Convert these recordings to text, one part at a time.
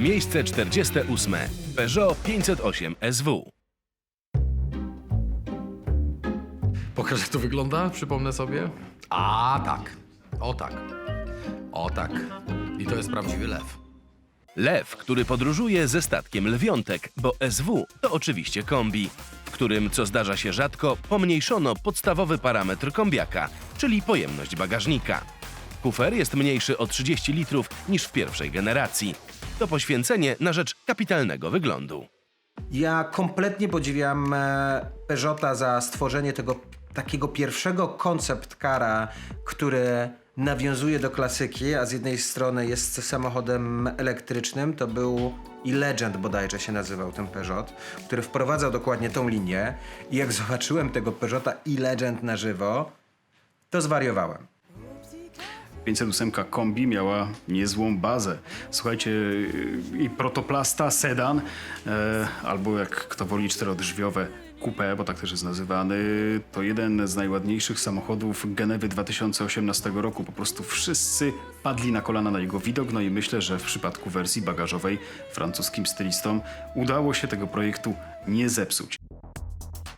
Miejsce 48. Peugeot 508 SW. Pokaż, jak to wygląda, przypomnę sobie. A, tak. O tak. O tak. I to jest prawdziwy lew. Lew, który podróżuje ze statkiem lwiątek, bo SW to oczywiście kombi, w którym, co zdarza się rzadko, pomniejszono podstawowy parametr kombiaka, czyli pojemność bagażnika. Kufer jest mniejszy o 30 litrów niż w pierwszej generacji. To poświęcenie na rzecz kapitalnego wyglądu. Ja kompletnie podziwiam e, Peugeota za stworzenie tego takiego pierwszego koncept kara, który nawiązuje do klasyki, a z jednej strony jest samochodem elektrycznym, to był i Legend bodajże się nazywał ten Peugeot, który wprowadzał dokładnie tą linię i jak zobaczyłem tego Peugeota i Legend na żywo, to zwariowałem. 508 kombi miała niezłą bazę. Słuchajcie, yy, i protoplasta, sedan, e, albo jak kto woli czterodrzwiowe coupé, bo tak też jest nazywany, to jeden z najładniejszych samochodów Genewy 2018 roku. Po prostu wszyscy padli na kolana na jego widok, no i myślę, że w przypadku wersji bagażowej francuskim stylistom udało się tego projektu nie zepsuć.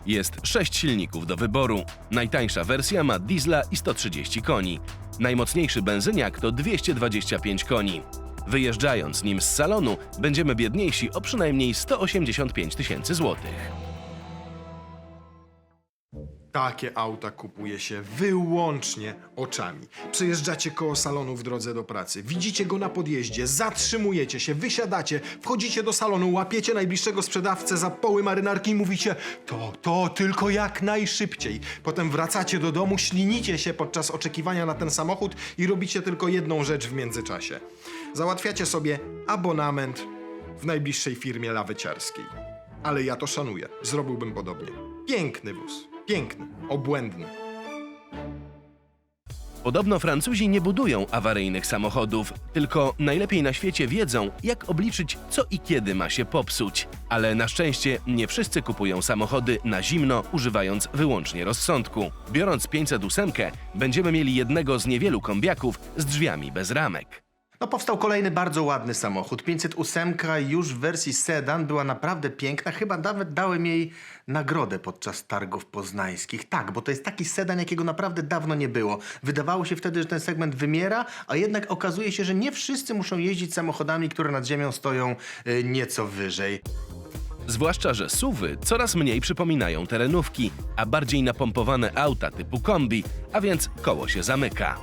Jest 6 silników do wyboru. Najtańsza wersja ma diesla i 130 koni. Najmocniejszy benzyniak to 225 koni. Wyjeżdżając nim z salonu, będziemy biedniejsi o przynajmniej 185 tysięcy złotych. Takie auta kupuje się wyłącznie oczami. Przejeżdżacie koło salonu w drodze do pracy, widzicie go na podjeździe, zatrzymujecie się, wysiadacie, wchodzicie do salonu, łapiecie najbliższego sprzedawcę za poły marynarki i mówicie to, to, tylko jak najszybciej. Potem wracacie do domu, ślinicie się podczas oczekiwania na ten samochód i robicie tylko jedną rzecz w międzyczasie. Załatwiacie sobie abonament w najbliższej firmie laweciarskiej. Ale ja to szanuję. Zrobiłbym podobnie. Piękny wóz. Piękny. Obłędny. Podobno Francuzi nie budują awaryjnych samochodów, tylko najlepiej na świecie wiedzą, jak obliczyć, co i kiedy ma się popsuć. Ale na szczęście nie wszyscy kupują samochody na zimno, używając wyłącznie rozsądku. Biorąc 508, będziemy mieli jednego z niewielu kombiaków z drzwiami bez ramek. No powstał kolejny bardzo ładny samochód. 508 już w wersji sedan była naprawdę piękna. Chyba nawet dałem jej nagrodę podczas targów poznańskich. Tak, bo to jest taki sedan, jakiego naprawdę dawno nie było. Wydawało się wtedy, że ten segment wymiera, a jednak okazuje się, że nie wszyscy muszą jeździć samochodami, które nad ziemią stoją y, nieco wyżej. Zwłaszcza, że suwy coraz mniej przypominają terenówki, a bardziej napompowane auta typu kombi, a więc koło się zamyka.